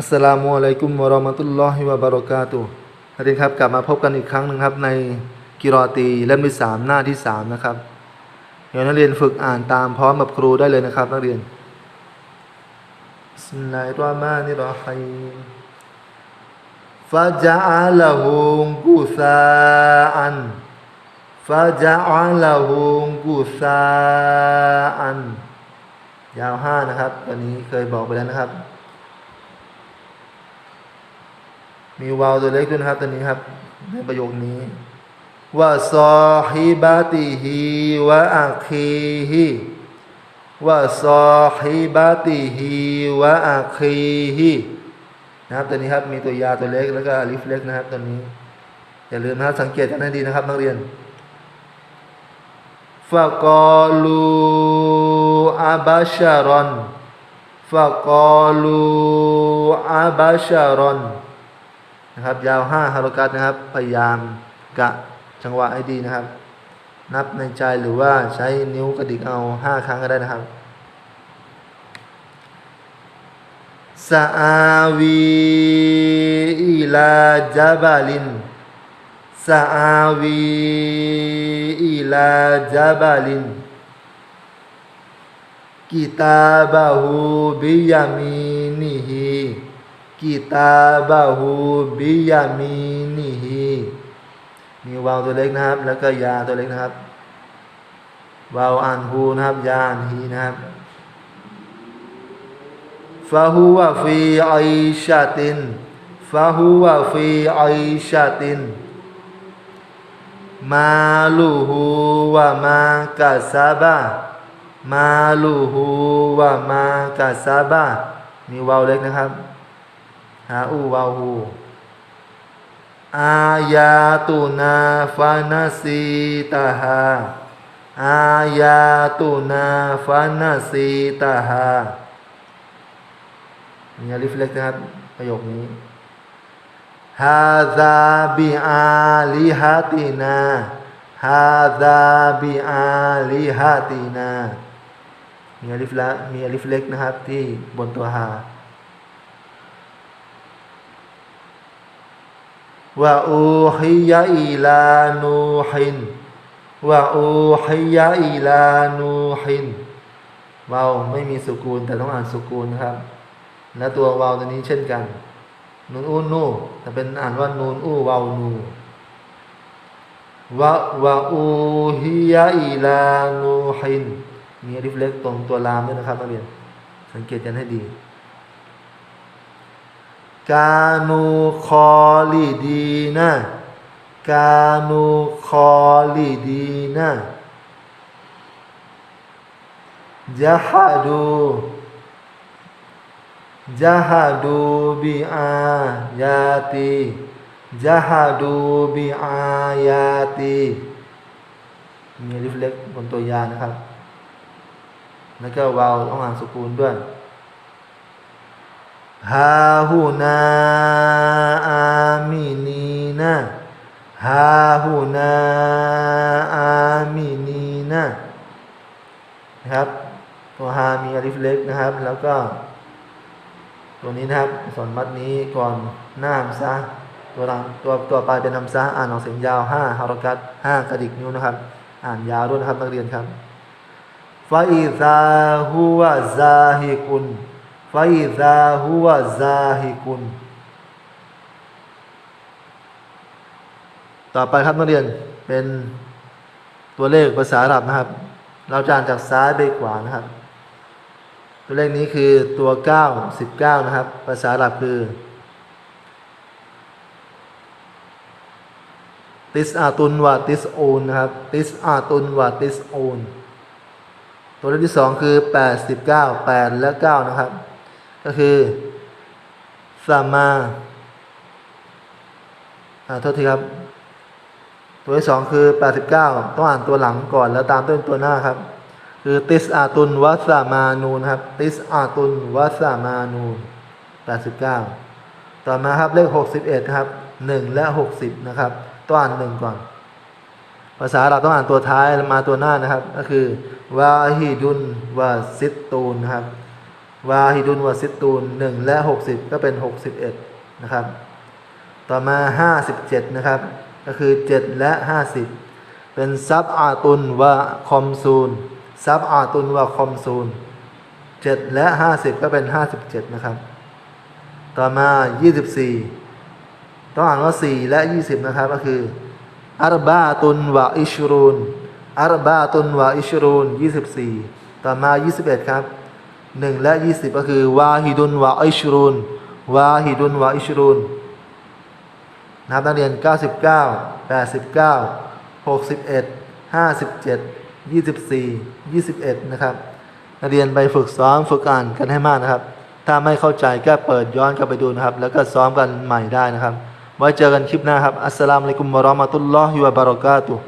อัสสลามุอะลัยกุมวะราะมะตุลลอฮิวะบะราะกาตุท่านผู้ชมครับกลับมาพบกันอีกครั้งหนึ่งครับในกิรอตีเล่มที่สามหน้าที่สามนะครับเดี๋ยวนักเรียนฝึกอ่านตามพร้อมกับครูได้เลยนะครับ นักเรียนบิสมิลลาฮิรเราะห์มานิรเราะฮีมฟะจาอะละฮูกุซาอันฟะจาอะละฮูกุซาอันยาวห้านะครับตอนนี้เคยบอกไปแล้วนะครับ มีวาวตัวเล็กด้วยนะครับตัวนี้ครับในประโยคนี้ว่าซอฮิบาติฮิวะอาคีฮิว่าซอฮิบาติฮิวะอาคีฮินะครับตัวนี้ครับมีตัวยาตัวเล็กแล้วก็ลิฟเล็กนะครับตัวนี้อย่าลืมนะครับสังเกตกันให้ดีนะครับนักเรียนฟะกอลูอาบาชารอนฟะกอลูอาบาชารอน นะครับ ยาวห้าฮารุกัตนะครับ พยายามกะจังหวะให้ดีนะครับ นับในใจหรือว่าใช้นิ้วกระดิกเอาห้าครั้งก็ได้นะครับซาอาวีอิลาจาบาลินซาอาวีอิลาจาบาลินกิตาบาหูบิยามินิฮิ กิตาบาหูบิยามีนิฮีมีวาวตัวเล็กนะครับ แล้วก็ยาตัวเล็กนะครับวาวอ่านฮูนะครับ ยาอ่านฮีนะครับฟาฮูวะฟีไอชาตินฟาฮูวะฟีไอชาติน มาลูฮูวะมากาซาบามาลูฮูวะมากาซาบามีวาวเล็กนะครับ ฮาอูวาหูอายาตุนาฟานาสีตาฮาอายาตุนาฟานาสีตาฮามีอลิฟเล็กนะครับประโยาซาบิอาลิฮาตินาฮาซาบิอาลิฮาตินามีอลิฟละมีอลิฟเล็กนะครับที่บนตัวฮาว่าอูฮิยะอิลานูฮินว่าอูฮิยะอิลานูฮินวาวไม่มีสุกูล แต่ต้องอ่านสุกูลนะครับ และตัววาวตัวนี้เช่นกัน นูนอูนูแต่เป็นอ่านว่านูนอูวาวนูวะวะอูฮิยะอิลานูฮินมีอลิฟเล็กตรงตัวลามด้วยนะครับนักเรียนสังเกตกันให้ดี กานูคอลีดีนะกานูคอลีดีนะจาฮาดูจาฮาดูบิอายาติจาฮาดูบิอายาติมีลิฟเล็กบนตัวยานะครับ แล้วก็วาวต้องอ่านสกุลด้วย ฮาฮูนาอามินีนะฮาฮูนาอามินีนะนะครับตัวฮามีอลิฟเล็กนะครับ แล้วก็ ตัวนี้นะครับสอนมัดนี้ก่อนหน้าฮัมซะตัวหลังตัวตัวปลายเป็นฮัมซะอ่านออกเสียงยาวห้าฮารกัตห้ากระดิกนิ้วนะครับ อ่านยาวด้วยนะครับนักเรียนครับฟาอิซาฮุวะซาฮิกุน ไฟซาฮุวซาฮิกุนต่อไปครับนักเรียนเป็นตัวเลขภาษาอาหรับนะครับ เราจะอ่านจากซ้ายไปขวานะครับ ตัวเลขนี้คือตัวเก้าสิบเก้านะครับ ภาษาอาหรับคือติสอาตุนวาติสโอนนะครับ ติสอาตุนวาติสโอนตัวเลขที่สองคือแปดสิบเก้าแปดและเก้านะครับ ก็คือสามมาอ่าโทษทีครับ ตัวที่สองคือแปดสิบเก้าต้องอ่านตัวหลังก่อนแล้วตามต้นตัวหน้าครับ คือติสอาตุนวัสามานูนครับ ติสอาตุนวัสามานูนแปดสิบเก้าต่อมาครับเลขหกสิบเอ็ดครับหนึ่งและหกสิบนะครับต้องอ่านหนึ่งก่อน ภาษาเราต้องอ่านตัวท้ายมาตัวหน้านะครับ ก็คือวาฮิดุนวาซิตตูนนะครับ วาฮิดุนวาซิตูนหนึ่งและหกสิบก็เป็นหกสิบเอ็ดนะครับ ต่อมาห้าสิบเจ็ดนะครับ ก็คือเจ็ดและห้าสิบเป็นซับอาตุนวะคอมซูนซับอาตุนวะคอมซูนเจ็ดและห้าสิบก็เป็นห้าสิบเจ็ดนะครับ ต่อมายี่สิบสี่ต้องอ่านว่าสี่และยี่สิบนะครับ ก็คืออารบาตุนวะอิชรูนอารบาตุนวะอิชรูนยี่สิบสี่ต่อมายี่สิบเอ็ดครับ หนึ่งและยี่สิบก็คือวาฮิดุนวะอิชรูนวาฮิดุนวะอิชรูนนะครับนักเรียน 99 89 61 57 24 21 นะครับ นักเรียนไปฝึกซ้อมฝึกอ่านกันให้มากนะครับ ถ้าไม่เข้าใจก็เปิดย้อนกลับไปดูนะครับ แล้วก็ซ้อมกันใหม่ได้นะครับ ไว้เจอกันคลิปหน้าครับ อัสสลามุอะลัยกุมวะเราะมะตุลลอฮิวะบะเราะกาตุฮ์